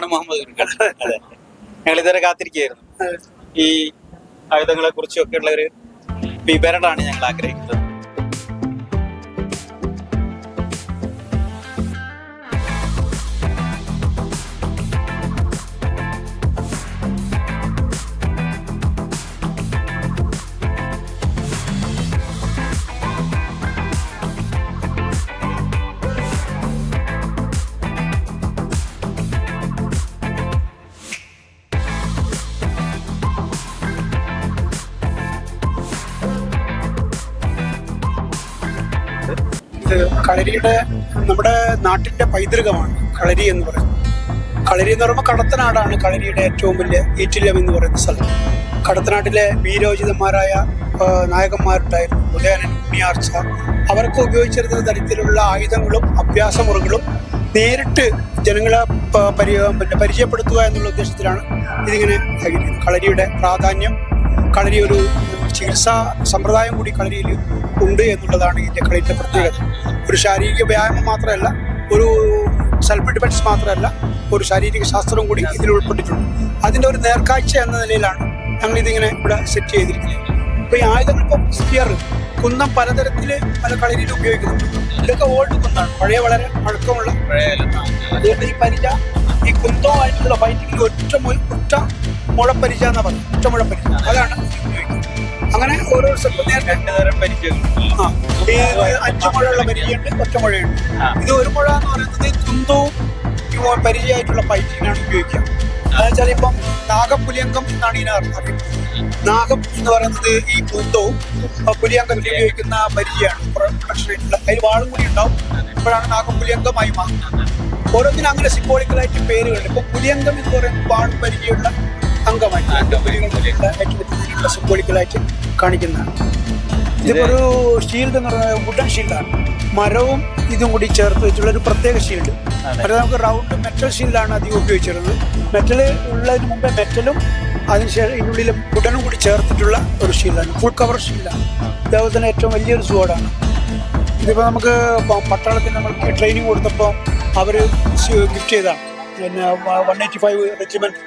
ഞാനാണ് മുഹമ്മദ് ഞങ്ങൾ ഇതുവരെ കാത്തിരിക്കുകയായിരുന്നു. ഈ ആയുധങ്ങളെ കുറിച്ചൊക്കെ ഉള്ള ഒരു വിവരണമാണ് ഞങ്ങൾ ആഗ്രഹിക്കുന്നത്. ഇത് കളരിയുടെ നമ്മുടെ നാട്ടിന്റെ പൈതൃകമാണ്. കളരി എന്ന് പറയുന്നത്. കളരി എന്ന് പറയുമ്പോൾ കടത്തനാടാണ് കളരിയുടെ ഏറ്റവും വലിയ ഈറ്റില്ലം എന്ന് പറയുന്ന സ്ഥലം. കടത്തനാട്ടിലെ വീരോചിതന്മാരായ നായകന്മാരുണ്ടായിരുന്നു. ഉദയനൻ ഉണ്ണിയാർച്ച. അവർക്ക് ഉപയോഗിച്ചിരുന്ന തരത്തിലുള്ള ആയുധങ്ങളും അഭ്യാസമുറകളും നേരിട്ട് ജനങ്ങളെ പരി പരിചയപ്പെടുത്തുക എന്നുള്ള ഉദ്ദേശത്തിലാണ് ഇതിങ്ങനെ കളരിയുടെ പ്രാധാന്യം കളരി ഒരു ചികിത്സാ സമ്പ്രദായം കൂടി കളരിയിൽ ഉണ്ട് എന്നുള്ളതാണ് ഇതിന്റെ കളിയുടെ പ്രത്യേകത. ഒരു ശാരീരിക വ്യായാമം മാത്രമല്ല ഒരു സെൽഫ് ഡിഫൻസ് മാത്രമല്ല ഒരു ശാരീരിക ശാസ്ത്രവും കൂടി ഇതിൽ ഉൾപ്പെട്ടിട്ടുണ്ട്. അതിന്റെ ഒരു നേർക്കാഴ്ച എന്ന നിലയിലാണ് ഞങ്ങൾ ഇതിങ്ങനെ ഇവിടെ സെറ്റ് ചെയ്തിരിക്കുന്നത്. ഇപ്പൊ ഈ ആയുധങ്ങൾ സ്പിയർ കുന്നം പലതരത്തിൽ പല കളരിയിലും ഉപയോഗിക്കുന്നുണ്ട്. ഇതൊക്കെ ഓൾഡ് കുന്നാണ് പഴയ വളരെ പഴക്കമുള്ള. അതുകൊണ്ട് ഈ പരിച ഈ കുന്തവുമായിട്ടുള്ള ഫൈറ്റിംഗിൽ ഒറ്റ ഒറ്റ മുഴപ്പരിച എന്നാ പറയുന്നത്. ഒറ്റ മുഴപ്പരിച. അതാണ് ഉപയോഗിക്കുന്നത്. ഓരോ സ്റ്റെപ്പ് നേരത്തെ രണ്ടു പരിചയങ്ങളുണ്ട് അഞ്ചു മുഴയുള്ള പരിചയമുണ്ട് ഒറ്റ മുഴയുണ്ട് ഇത് ഒരു മുഴ എന്ന് പറയുന്നത് കുന്തവും പരിചയമായിട്ടുള്ള പൈറ്റിനാണ് ഉപയോഗിക്കുക. അതെന്നുവെച്ചാൽ ഇപ്പം നാഗപുലിയങ്കം എന്നാണ് ഇതിനെ അറിയപ്പെടുന്നത് നാഗം എന്ന് പറയുന്നത് ഈ കുന്തവും പുലിയങ്കത്തിൽ ഉപയോഗിക്കുന്ന പരിചയമാണ്. പ്രൊട്ടക്ഷനായിട്ടുള്ള അതിൽ വാളും കൂടി ഉണ്ടാവും. ഇപ്പോഴാണ് നാഗപുലിയങ്കമായി മാറുന്നത്. ഓരോന്നിനും അങ്ങനെ സിംബോളിക്കലായിട്ട് പേരുകളുണ്ട്. ഇപ്പൊ പുലിയങ്കം എന്ന് പറയുന്നത് വാളും പരിചയമുള്ള അംഗമായിട്ട് ഏറ്റവും സിംബോളിക്കലായിട്ട് കാണിക്കുന്നതാണ്. ഇതിപ്പോ ഒരു ഷീൽഡ് എന്ന് പറയുന്നത് വുഡൻ ഷീൽഡാണ് മരവും ഇതും കൂടി ചേർത്ത് വെച്ചുള്ള ഒരു പ്രത്യേക ഷീൽഡ് അതെ. നമുക്ക് റൗണ്ട് മെറ്റൽ ഷീൽഡാണ് അധികം ഉപയോഗിച്ചിരുന്നത്. മെറ്റൽ ഉള്ളതിന് മുമ്പേ മെറ്റലും അതിനുശേഷം ഇതിനുള്ളിൽ വുഡനും കൂടി ചേർത്തിട്ടുള്ള ഒരു ഷീൽഡാണ് ഫുൾ കവർ ഷീൽഡാണ് അതേപോലെ തന്നെ ഏറ്റവും വലിയൊരു സ്വാഡാണ് ഇതിപ്പോൾ നമുക്ക് പട്ടാളത്തിൽ പട്ടാളത്തിന് നമ്മൾക്ക് ട്രെയിനിങ് കൊടുത്തപ്പോൾ അവർ ഗിഫ്റ്റ് ചെയ്താണ്. പിന്നെ one eighty five regiment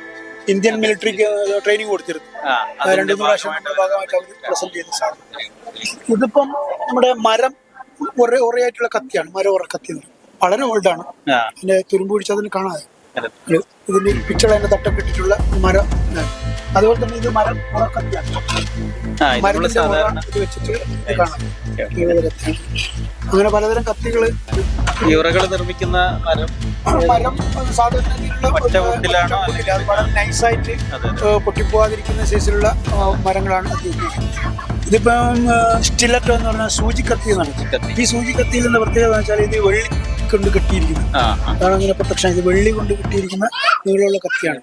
Indian മിലിറ്ററിക്ക് training കൊടുത്തിരുന്നു. രണ്ടു മൂന്ന് പ്രാവശ്യം ഭാഗമായിട്ട് അവർ പ്രസന്റ് ചെയ്ത സാധനം. ഇതിപ്പം നമ്മുടെ മരം ഒരേ ഒരേയായിട്ടുള്ള കത്തിയാണ്. മരം ഉറ കത്തി വളരെ ഓൾഡാണ് പിന്നെ തുരുമ്പ് പിടിച്ച് അതിന് കാണാതെ. ഇതിന് ഇതിന്റെ പിച്ചള അതിന്റെ തട്ടം കിട്ടിയിട്ടുള്ള മരം അതുപോലെ തന്നെ ഇത് മരം ഉറക്കത്തിയാണ് മരത്തിന്റെ വെച്ചിട്ട് കാണാം. അങ്ങനെ പലതരം കത്തികൾ നിർമ്മിക്കുന്ന മരം മരം സാധാരണ രീതിയിലുള്ള വളരെ നൈസായിട്ട് പൊട്ടിപ്പോവാതിരിക്കുന്ന സൈസിലുള്ള മരങ്ങളാണ് അത് ഉപയോഗിക്കുന്നത്. ഇതിപ്പം സ്റ്റിലറ്റോ എന്ന് പറഞ്ഞാൽ സൂചി കത്തി എന്നാണ് ഈ സൂചി കത്തിയിൽ നിന്ന് പ്രത്യേകത എന്ന് വെച്ചാൽ ഇത് വെള്ളി കൊണ്ട് കെട്ടിയിരിക്കുന്നത് അതാണ് അങ്ങനെ പ്രൊട്ടക്ഷൻ ഇത് വെള്ളി കൊണ്ട് കെട്ടിയിരിക്കുന്ന നീളമുള്ള കത്തിയാണ്.